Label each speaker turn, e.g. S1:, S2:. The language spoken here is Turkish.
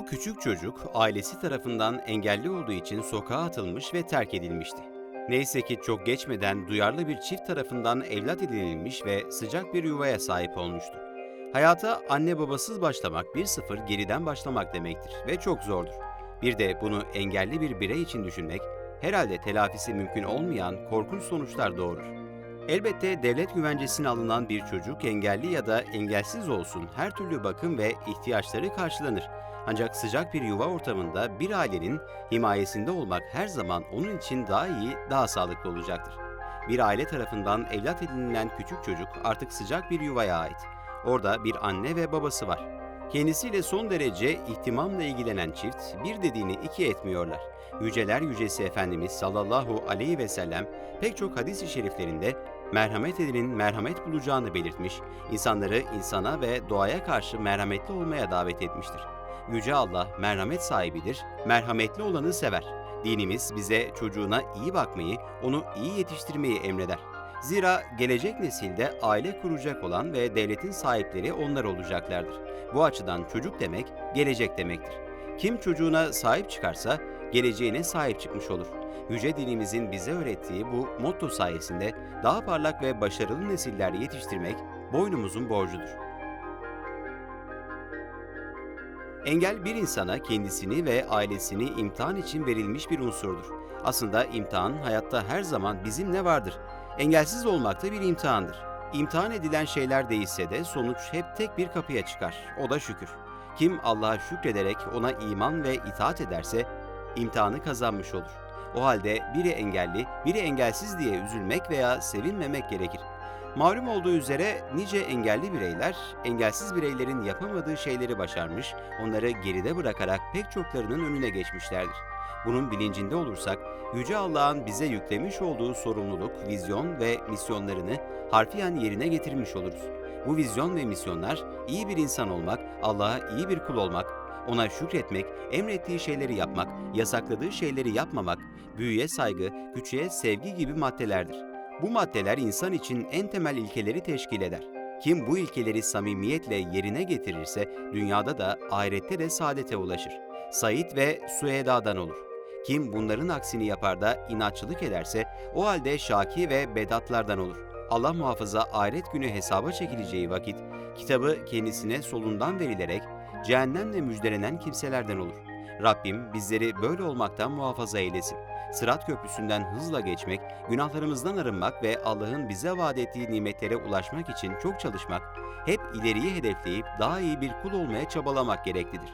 S1: Bu küçük çocuk ailesi tarafından engelli olduğu için sokağa atılmış ve terk edilmişti. Neyse ki çok geçmeden duyarlı bir çift tarafından evlat edinilmiş ve sıcak bir yuvaya sahip olmuştu. Hayata anne babasız başlamak bir sıfır geriden başlamak demektir ve çok zordur. Bir de bunu engelli bir birey için düşünmek herhalde telafisi mümkün olmayan korkunç sonuçlar doğurur. Elbette devlet güvencesine alınan bir çocuk engelli ya da engelsiz olsun her türlü bakım ve ihtiyaçları karşılanır. Ancak sıcak bir yuva ortamında bir ailenin himayesinde olmak her zaman onun için daha iyi, daha sağlıklı olacaktır. Bir aile tarafından evlat edinilen küçük çocuk artık sıcak bir yuvaya ait. Orada bir anne ve babası var. Kendisiyle son derece ihtimamla ilgilenen çift bir dediğini iki etmiyorlar. Yüceler Yücesi Efendimiz sallallahu aleyhi ve sellem pek çok hadis-i şeriflerinde merhamet edenin merhamet bulacağını belirtmiş, insanları insana ve doğaya karşı merhametli olmaya davet etmiştir. Yüce Allah merhamet sahibidir, merhametli olanı sever. Dinimiz bize çocuğuna iyi bakmayı, onu iyi yetiştirmeyi emreder. Zira gelecek nesilde aile kuracak olan ve devletin sahipleri onlar olacaklardır. Bu açıdan çocuk demek, gelecek demektir. Kim çocuğuna sahip çıkarsa, geleceğine sahip çıkmış olur. Yüce dinimizin bize öğrettiği bu motto sayesinde daha parlak ve başarılı nesiller yetiştirmek boynumuzun borcudur. Engel bir insana kendisini ve ailesini imtihan için verilmiş bir unsurdur. Aslında imtihan hayatta her zaman bizimle vardır. Engelsiz olmak da bir imtihandır. İmtihan edilen şeyler değişse de sonuç hep tek bir kapıya çıkar. O da şükür. Kim Allah'a şükrederek ona iman ve itaat ederse imtihanı kazanmış olur. O halde biri engelli, biri engelsiz diye üzülmek veya sevinmemek gerekir. Malum olduğu üzere nice engelli bireyler, engelsiz bireylerin yapamadığı şeyleri başarmış, onları geride bırakarak pek çoklarının önüne geçmişlerdir. Bunun bilincinde olursak, Yüce Allah'ın bize yüklemiş olduğu sorumluluk, vizyon ve misyonlarını harfiyen yerine getirmiş oluruz. Bu vizyon ve misyonlar iyi bir insan olmak, Allah'a iyi bir kul olmak, ona şükretmek, emrettiği şeyleri yapmak, yasakladığı şeyleri yapmamak, büyüye saygı, küçüğe sevgi gibi maddelerdir. Bu maddeler insan için en temel ilkeleri teşkil eder. Kim bu ilkeleri samimiyetle yerine getirirse dünyada da ahirette de saadete ulaşır. Said ve Sueda'dan olur. Kim bunların aksini yapar da inatçılık ederse o halde şaki ve bedatlardan olur. Allah muhafaza ahiret günü hesaba çekileceği vakit kitabı kendisine solundan verilerek cehennemle müjdelenen kimselerden olur. Rabbim bizleri böyle olmaktan muhafaza eylesin. Sırat köprüsünden hızla geçmek, günahlarımızdan arınmak ve Allah'ın bize vaat ettiği nimetlere ulaşmak için çok çalışmak, hep ileriyi hedefleyip daha iyi bir kul olmaya çabalamak gereklidir.